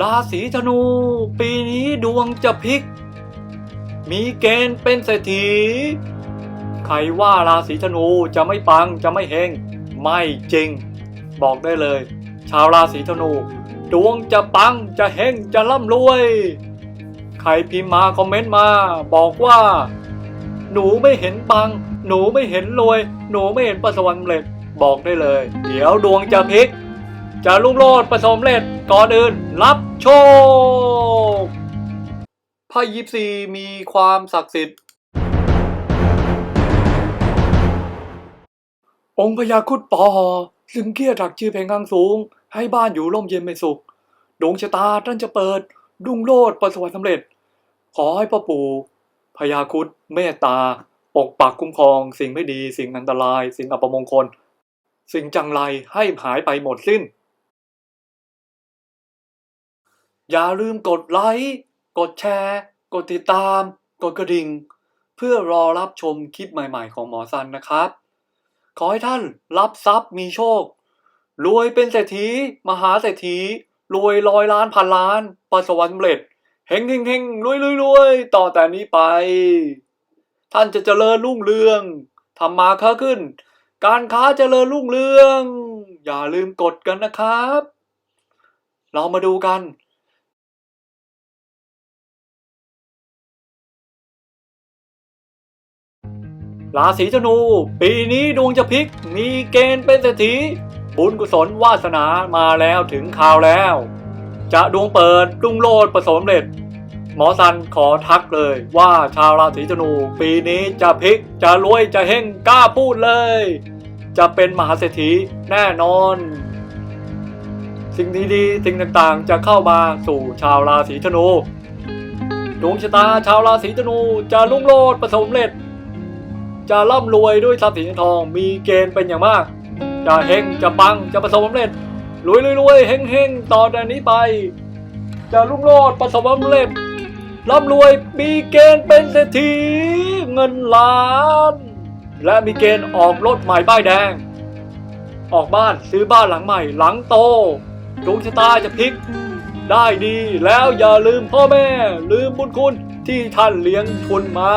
ราศีธนู ปีนี้ดวงจะพลิก มีเกณฑ์เป็นเศรษฐี ใครว่าราศีธนูจะไม่ปังจะไม่เฮงไม่จริง บอกได้เลย ชาวราศีธนู ดวงจะปังจะเฮงจะร่ำรวย ใครพิมพ์มาคอมเมนต์มา บอกว่า หนูไม่เห็นปัง หนูไม่เห็นรวย หนูไม่เห็นประสบความสำเร็จบอกได้เลย เดี๋ยวดวงจะพลิก จะลุ่งโลดประสมเร็จก่อนอื่นรับโชคไพ่ยิปซีมีความศักดิ์สิทธิ์ องค์พญาคุดปอซึ่งเกียรติักชื่อเพลงข้างสูง ให้บ้านอยู่ร่มเย็นเป็นสุข ดวงชะตาท่านจะเปิดรุ่งโรจน์ประสบความสำเร็จ ขอให้พ่อปู่พญาคุดเมตตา ปกปักคุ้มครอง สิ่งไม่ดี สิ่งอันตราย สิ่งอัปมงคล สิ่งจังไรให้หายไปหมดสิ้น อย่าลืมกดไลค์ กดแชร์ กดติดตาม กดกระดิ่ง เพื่อรอรับชมคลิปใหม่ๆของหมอซันนะครับ ขอให้ท่านรับทรัพย์มีโชค รวยเป็นเศรษฐี มหาเศรษฐี รวยร้อยล้านพันล้าน ประสบความสำเร็จเฮงเฮงเฮงรวยรวยรวยต่อแต่นี้ไป ท่านจะเจริญรุ่งเรืองทำมาค้าขึ้น การค้าเจริญรุ่งเรือง อย่าลืมกดกันนะครับ เรามาดูกัน ราศีธนู ปีนี้ดวงจะพลิก มีเกณฑ์เป็นเศรษฐีบุญกุศลวาสนามาแล้วถึงข่าวแล้ว จะดวงเปิดรุ่งโรจน์ประสบความเร็จ หมอซันขอทักเลยว่าชาวราศีธนู ปีนี้จะพลิกจะรวยจะเฮงกล้าพูดเลย จะเป็นมหาเศรษฐีแน่นอน สิ่งดีๆสิ่งต่างๆ จะเข้ามาสู่ชาวราศีธนูดวงชะตาชาวราศีธนูจะรุ่งโรจน์ประสบความเร็จ จะร่ำรวยด้วยทรัพย์สิติทอง มีเกณฑ์เป็นอย่างมาก จะเฮงจะปังจะประสบความสำเร็จรวยรวยรวยเฮงเฮงต่อจากนี้ไป จะรุ่งโรจน์ประสบความสำเร็จร่ำรวยมีเกณฑ์เป็นเศรษฐีเงินล้าน และมีเกณฑ์ออกรถใหม่ป้ายแดง ออกบ้านซื้อบ้านหลังใหม่หลังโตดวงชะตาจะพลิก ได้ดีแล้วอย่าลืมพ่อแม่ ลืมบุญคุณที่ท่านเลี้ยงทุนมา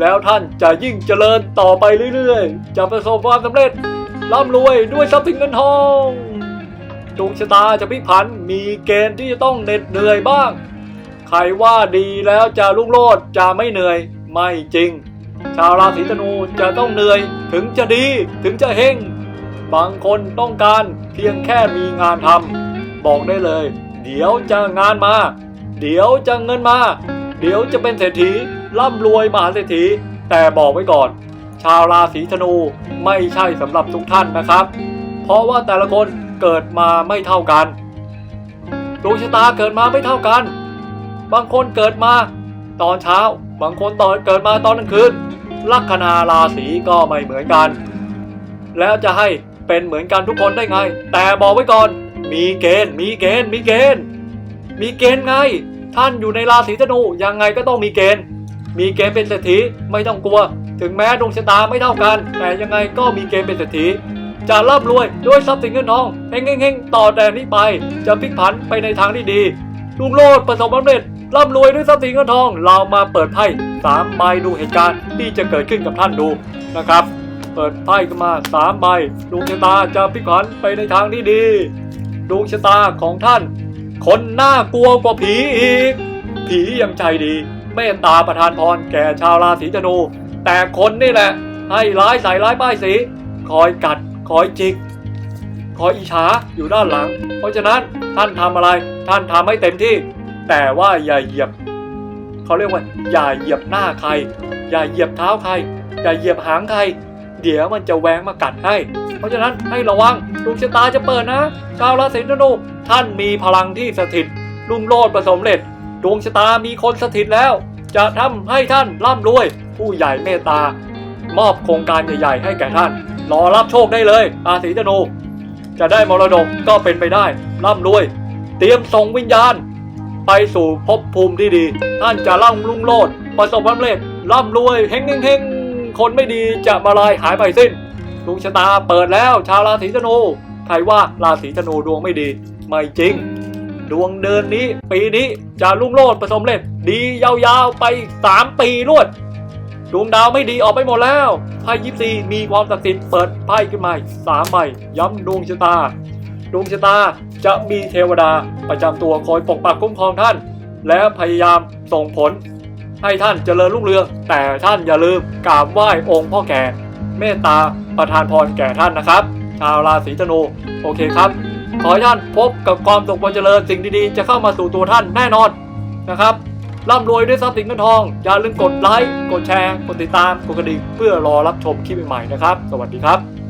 แล้วท่านจะยิ่งเจริญต่อไปเรื่อยๆ จะประสบความสำเร็จร่ำรวยด้วยทรัพย์สินเงินทองดวงชะตาจะพลิกผันมีเกณฑ์ที่จะต้องเหน็ดเหนื่อยบ้าง ใครว่าดีแล้วจะรุ่งโรจน์จะไม่เหนื่อยไม่จริง ชาวราศีธนูจะต้องเหนื่อยถึงจะดีถึงจะเฮงบางคนต้องการเพียงแค่มีงานทำบอกได้เลย เดี๋ยวจะงานมา เดี๋ยวจะเงินมา เดี๋ยวจะเป็นเศรษฐี ร่ำรวยมหาเศรษฐี แต่บอกไว้ก่อน ชาวราศีธนูไม่ใช่สำหรับทุกท่านนะครับ เพราะว่าแต่ละคนเกิดมาไม่เท่ากันดวงชะตาเกิดมาไม่เท่ากัน บางคนเกิดมาตอนเช้า บางคนตอนเกิดมาตอนกลางคืน ลัคนาราศีก็ไม่เหมือนกัน แล้วจะให้เป็นเหมือนกันทุกคนได้ไง แต่บอกไว้ก่อน มีเกณฑ์ มีเกณฑ์ มีเกณฑ์ มีเกณฑ์ไง ท่านอยู่ในราศีธนูยังไงก็ต้องมีเกณฑ์ มีเกณฑ์เป็นเศรษฐีไม่ต้องกลัว ถึงแม้ดวงชะตาไม่เท่ากัน แต่ยังไงก็มีเกณฑ์เป็นเศรษฐีจะร่ำรวยด้วยทรัพย์สินเงินทองเฮงเฮงต่อแต่นี้ไป จะพลิกผันไปในทางที่ดีรุ่งโรจน์ประสบความสำเร็จร่ำรวยด้วยทรัพย์สินเงินทอง เรามาเปิดไพ่สามใบดูเหตุการณ์ที่จะเกิดขึ้นกับท่านดูนะครับ เปิดไพ่ขึ้นมาสามใบดวงชะตาจะพลิกผันไปในทางที่ดีดวงชะตาของท่าน คนน่ากลัวกว่าผีอีก ผียังใจดี เมตตาประทานพรแก่ชาวราศีธนู แต่คนนี่แหละ ให้ร้ายใส่ร้ายป้ายสี คอยกัด คอยจิก คอยอิจฉาอยู่ด้านหลัง เพราะฉะนั้นท่านทำอะไร ท่านทำให้เต็มที่ แต่ว่าอย่าเหยียบ เขาเรียกว่า อย่าเหยียบหน้าใคร อย่าเหยียบเท้าใคร อย่าเหยียบหางใคร เดี๋ยวมันจะแหวงมากัดให้ เพราะฉะนั้นให้ระวังดวงชะตาจะเปิดนะ ชาวราศีธนูท่านมีพลังที่สถิตรุ่งโรจน์ประสบเร็จ ดวงชะตามีคนสถิตแล้ว จะทำให้ท่านร่ำรวย ผู้ใหญ่เมตตา มอบโครงการใหญ่ๆ ให้แก่ท่าน รอรับโชคได้เลย ราศีธนู จะได้มรดกก็เป็นไปได้ร่ำรวย เตรียมส่งวิญญาณ ไปสู่ภพภูมิที่ดี ท่านจะร่ำรุ่งโรจน์ประสบความสำเร็จร่ำรวยเฮงเฮงเฮงคนไม่ดีจะมาลายหายไปสิ้นดวงชะตาเปิดแล้วชาวราศีธนูใครว่าราศีธนูดวงไม่ดี ไม่จริง ดวงเดินนี้ ปีนี้จะรุ่งโรจน์ประสบเร็จ ดียาวๆไป3ปีรวด ดวงดาวไม่ดีออกไปหมดแล้วไพ่ยิปซีมีความศักดิ์สิทธิ์เปิดไพ่ขึ้นมาสามใบย้ำดวงชะตา ดวงชะตาจะมีเทวดาประจำตัวคอยปกปักคุ้มครองท่าน และพยายามส่งผล ให้ท่านเจริญรุ่งเรือง แต่ท่านอย่าลืมกราบไหว้องค์พ่อแก่ เมตตาประทานพรแก่ท่านนะครับ ชาวราศีธนูโอเคครับ ขอให้ท่านพบกับความสุขความเจริญสิ่งดีๆ จะเข้ามาสู่ตัวท่านแน่นอนนะครับร่ำรวยด้วยทรัพย์สินเงินทอง อย่าลืมกดไลค์ กดแชร์ กดติดตาม กดกระดิ่งเพื่อรอรับชมคลิปใหม่ๆนะครับ สวัสดีครับ